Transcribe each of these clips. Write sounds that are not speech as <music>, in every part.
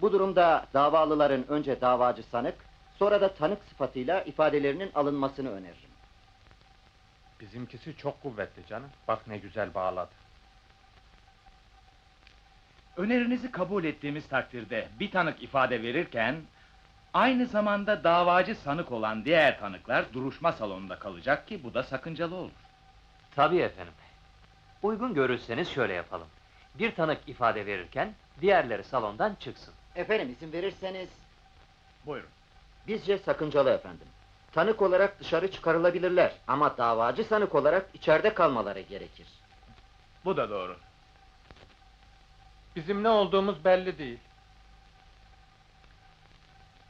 Bu durumda davalıların önce davacı sanık, sonra da tanık sıfatıyla ifadelerinin alınmasını öneririm. Bizimkisi çok kuvvetli canım. Bak ne güzel bağladı. Önerinizi kabul ettiğimiz takdirde bir tanık ifade verirken... ...aynı zamanda davacı sanık olan diğer tanıklar duruşma salonunda kalacak ki bu da sakıncalı olur. Tabii efendim. Uygun görürseniz şöyle yapalım. Bir tanık ifade verirken diğerleri salondan çıksın. Efendim izin verirseniz, Buyurun. bizce sakıncalı efendim. Tanık olarak dışarı çıkarılabilirler ama davacı sanık olarak içeride kalmaları gerekir. Bu da doğru. Bizim ne olduğumuz belli değil.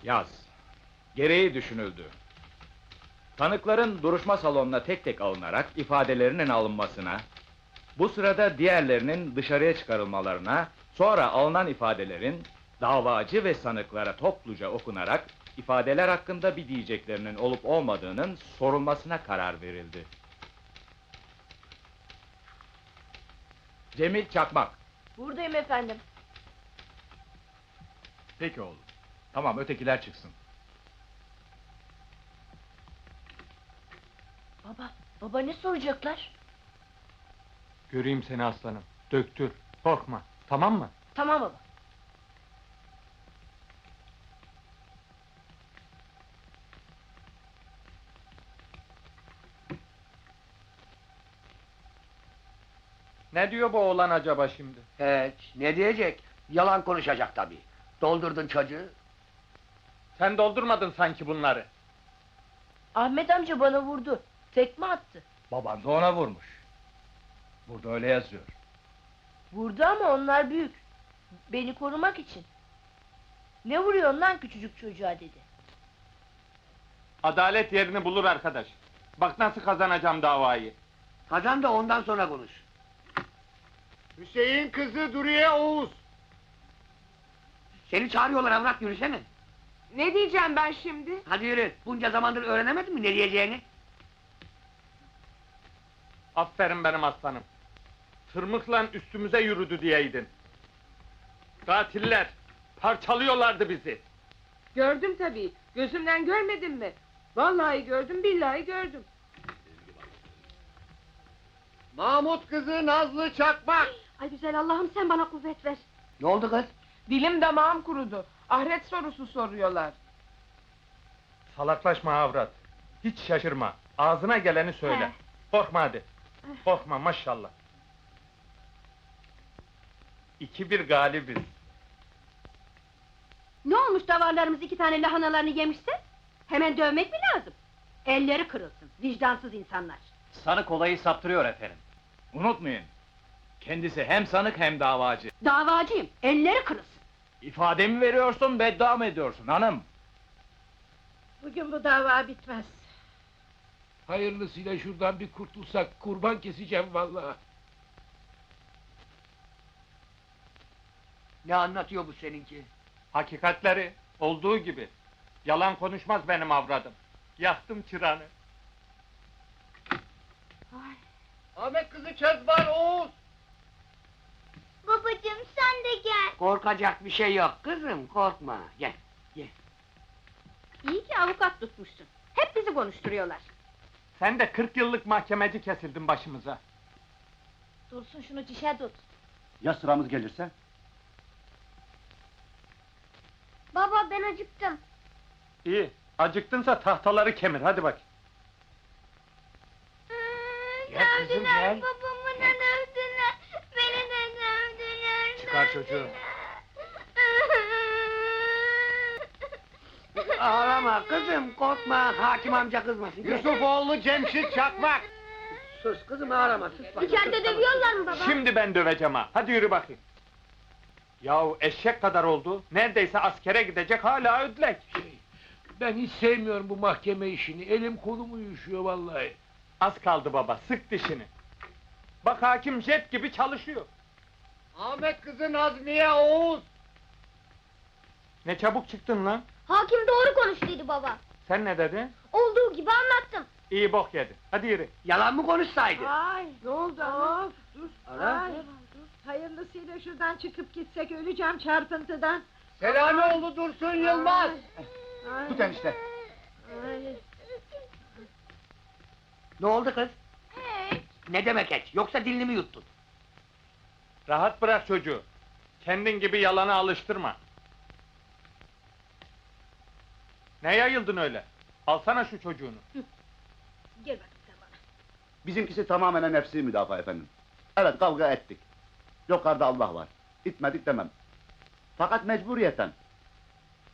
Yaz. Gereği düşünüldü. Tanıkların duruşma salonuna tek tek alınarak ifadelerinin alınmasına, bu sırada diğerlerinin dışarıya çıkarılmalarına, sonra alınan ifadelerin davacı ve sanıklara topluca okunarak ifadeler hakkında bir diyeceklerinin olup olmadığının sorulmasına karar verildi. Cemil Çakmak. Buradayım efendim. Peki oğlum. Tamam ötekiler çıksın. Baba, baba ne soracaklar? Göreyim seni aslanım. Döktür. Korkma. Tamam mı? Tamam baba. Ne diyor bu oğlan acaba şimdi? Hiç, ne diyecek? Yalan konuşacak tabii. Doldurdun çocuğu. Sen doldurmadın sanki bunları. Ahmet amca bana vurdu. Tekme attı. Baban da ona vurmuş. Burada öyle yazıyor. Vurdu ama onlar büyük. Beni korumak için. Ne vuruyorsun lan küçücük çocuğa dedi. Adalet yerini bulur arkadaş. Bak nasıl kazanacağım davayı. Kazan da ondan sonra konuş. Hüseyin kızı Duriye Oğuz. Seni çağırıyorlar avrat yürüsene. Ne diyeceğim ben şimdi? Hadi yürü. Bunca zamandır öğrenemedin mi ne diyeceğini? Aferin benim aslanım. Tırmıkla üstümüze yürüdü diyeydin. Katiller parçalıyorlardı bizi. Gördüm tabii. Gözümden görmedin mi? Vallahi gördüm, billahi gördüm. Mahmut kızı Nazlı Çakmak. Ay güzel Allah'ım sen bana kuvvet ver. Ne oldu kız? Dilim damağım kurudu. Ahiret sorusu soruyorlar. Salaklaşma avrat. Hiç şaşırma. Ağzına geleni söyle. He. Korkma hadi. Korkma maşallah. İki bir galibiz. Ne olmuş davarlarımız iki tane lahanalarını yemişse? Hemen dövmek mi lazım? Elleri kırılsın, vicdansız insanlar. Sanık olayı saptırıyor efendim. Unutmayın. Kendisi hem sanık hem davacı. Davacıyım, elleri kırılsın. İfade mi veriyorsun, beddua mı ediyorsun hanım? Bugün bu dava bitmez. Hayırlısıyla şuradan bir kurtulsak kurban keseceğim vallahi. Ne anlatıyor bu seninki? Hakikatleri olduğu gibi. Yalan konuşmaz benim avradım. Yaktım çıranı. Ahmet kızı Kezban Oğuz. Babacığım sen de gel. Korkacak bir şey yok kızım korkma. Gel. İyi ki avukat tutmuşsun. Hep bizi konuşturuyorlar. Sen de 40 yıllık mahkemeci kesildin başımıza. Dursun şunu cişe tut. Ya sıramız gelirse? Baba ben acıktım. İyi. Acıktınsa tahtaları kemir hadi bak. Gel kızım gel. Babamı Çıkar çocuğu. Ağlama kızım korkma. Hakim amca kızmasın. Yusufoğlu Cemşit Çakmak. Sus kızım ağlama sus. bak. İçeride dövüyorlar mı baba? Şimdi ben döveceğim ha. Hadi yürü bakayım. Yahu eşek kadar oldu. Neredeyse askere gidecek hala ödlek. Ben hiç sevmiyorum bu mahkeme işini. Elim kolum uyuşuyor vallahi. Az kaldı baba. Sık dişini. Bak hakim jet gibi çalışıyor. Ahmet kızı Nazmiye Oğuz. Ne çabuk çıktın lan. Hakim doğru konuştuydu baba. Sen ne dedin? Olduğu gibi anlattım. İyi bok yedi. Hadi yürü. Yalan mı konuşsaydı? Ay, ne oldu ama? Dur, Ara. Ay, hayırlısıyla şuradan çıkıp gitsek öleceğim çarpıntıdan. Selamioğlu Dursun Yılmaz. Ay, Tut enişte. ay. Ne oldu kız? Ne demek et? Yoksa dilini mi yuttun? Rahat bırak çocuğu. Kendin gibi yalana alıştırma. Ne yayıldın öyle? Alsana şu çocuğunu. Gel bakayım sen bana. Bizimkisi tamamen nefsi müdafaa efendim. Evet kavga ettik. Yukarıda Allah var. İtmedik demem. Fakat mecburiyeten.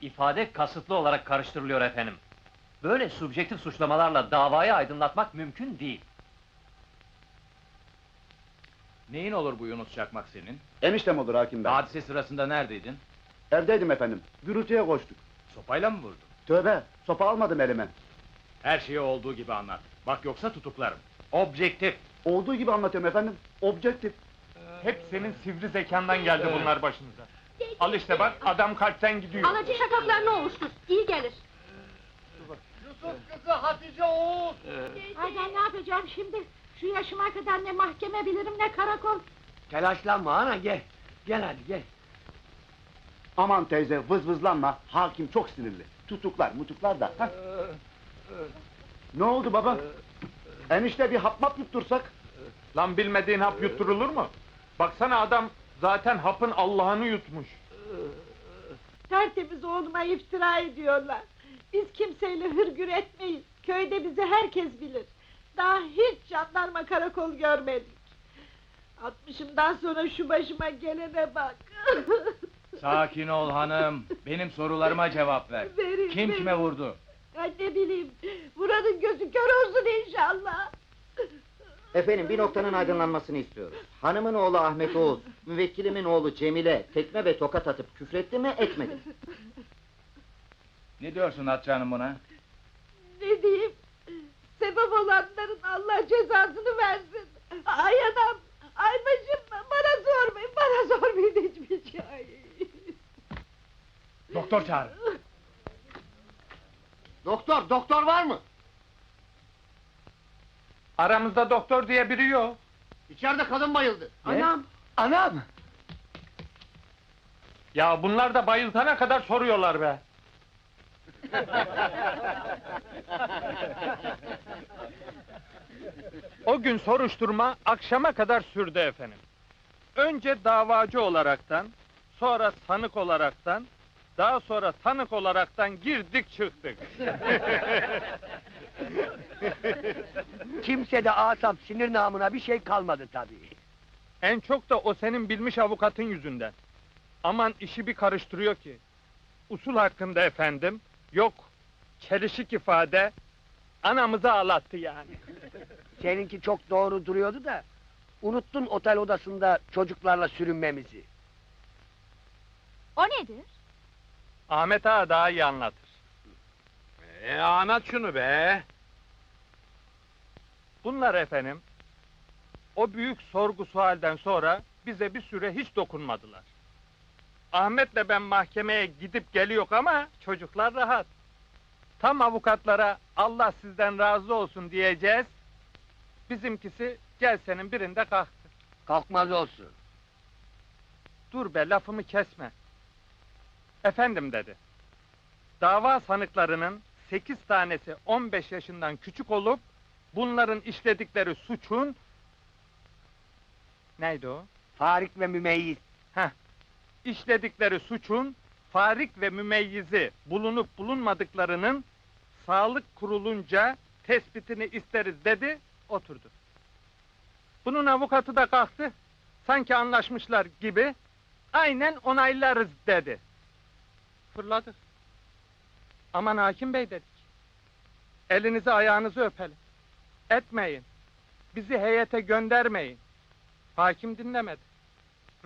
İfade kasıtlı olarak karıştırılıyor efendim. Böyle subjektif suçlamalarla davayı aydınlatmak mümkün değil. Neyin olur bu Yunus Çakmak senin? Eniştem olur hakim bey. Hadise sırasında neredeydin? Evdeydim efendim. Gürültüye koştuk. Sopayla mı vurdun? Tövbe, sopa almadım elime. Her şeyi olduğu gibi anlat. Bak yoksa tutuklarım. Objektif. Olduğu gibi anlatıyorum efendim. Objektif. Hep senin sivri zekandan geldi bunlar başınıza. Al işte bak, adam kalpten gidiyor. Alacı şakaklarını oluştur. İyi gelir. Yusuf kızı Hatice Oğuz. Ay ben ne yapacağım şimdi? Şu yaşıma kadar ne mahkeme bilirim ne karakol. Telaşlanma ana gel. Gel hadi gel. Aman teyze vız vızlanma. Hakim çok sinirli. Tutuklar mutuklar da. heh. ne oldu baba? Enişte bir hap map yuttursak? Lan bilmediğin hap yutturulur mu? Baksana adam zaten hapın Allah'ını yutmuş. Tertemiz oğluma iftira ediyorlar. Biz kimseyle hırgür etmeyiz. Köyde bizi herkes bilir. Daha hiç jandarma karakol görmedik. Altmışımdan sonra şu başıma gelene bak. <laughs> Sakin ol hanım. Benim sorularıma cevap ver. Verin, Kim verin. kime vurdu? Ay ne bileyim, buranın gözü kör olsun inşallah. Efendim bir noktanın aydınlanmasını istiyoruz. Hanımın oğlu Ahmet Oğuz, müvekkilimin oğlu Cemile tekme ve tokat atıp küfretti mi etmedi mi? Ne diyorsun Hatice Hanım buna? Ne diyeyim, sebep olanların Allah cezasını versin. Ay anam, ay başım, bana sormayın, bana sormayın hiçbir şey. Doktor çağır. Doktor, doktor var mı? Aramızda doktor diye biri yok. İçeride kadın bayıldı. Anam. Anam. Ya bunlar da bayıltana kadar soruyorlar be. O gün soruşturma akşama kadar sürdü efendim. Önce davacı olaraktan, sonra sanık olaraktan, daha sonra tanık olaraktan girdik çıktık. <laughs> Kimsede asap sinir namına bir şey kalmadı tabii. En çok da o senin bilmiş avukatın yüzünden. Aman işi bir karıştırıyor ki. Usul hakkında efendim, yok. Çelişik ifade, anamızı ağlattı yani. <laughs> Seninki çok doğru duruyordu da... ...unuttun otel odasında çocuklarla sürünmemizi. O nedir? Ahmet Ağa daha iyi anlatır. E anlat şunu be. Bunlar efendim, o büyük sorgu sualden sonra bize bir süre hiç dokunmadılar. Ahmet'le ben mahkemeye gidip geliyor ama çocuklar rahat. Tam avukatlara Allah sizden razı olsun diyeceğiz. Bizimkisi gelsenin birinde kalktı. Kalkmaz olsun. Dur be lafımı kesme. Efendim dedi. Dava sanıklarının sekiz tanesi 15 yaşından küçük olup bunların işledikleri suçun neydi o? Farik ve mümeyyiz. İşledikleri suçun farik ve mümeyyizi bulunup bulunmadıklarının sağlık kurulunca tespitini isteriz dedi, oturdu. Bunun avukatı da kalktı, sanki anlaşmışlar gibi, aynen onaylarız dedi. Fırladık. Aman hakim bey dedik. Elinizi ayağınızı öpelim. Etmeyin. Bizi heyete göndermeyin. Hakim dinlemedi.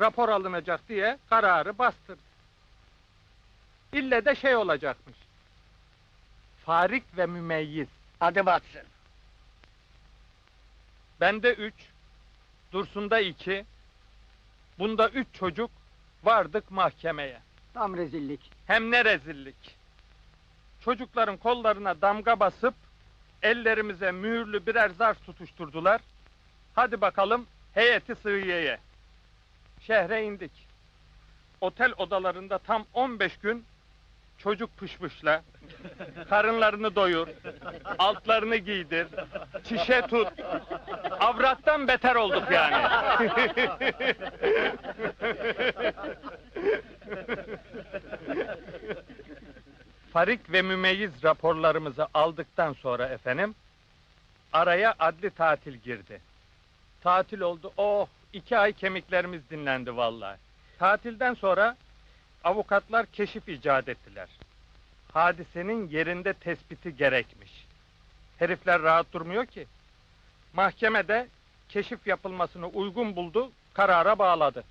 Rapor alınacak diye kararı bastırdı. İlle de şey olacakmış. Farik ve mümeyyiz. Adı batsın. Bende üç, Dursun'da iki, bunda üç çocuk vardık mahkemeye. Tam rezillik. Hem ne rezillik. Çocukların kollarına damga basıp ellerimize mühürlü birer zarf tutuşturdular. Hadi bakalım heyeti sığıyeye. Şehre indik. otel odalarında tam 15 gün çocuk pışpışla, karınlarını doyur, altlarını giydir, çişe tut. Avrattan beter olduk yani. Farik ve mümeyyiz raporlarımızı aldıktan sonra efendim, araya adli tatil girdi. Tatil oldu, oh iki ay kemiklerimiz dinlendi vallahi. Tatilden sonra avukatlar keşif icat ettiler. Hadisenin yerinde tespiti gerekmiş. Herifler rahat durmuyor ki. Mahkemede keşif yapılmasını uygun buldu, karara bağladı.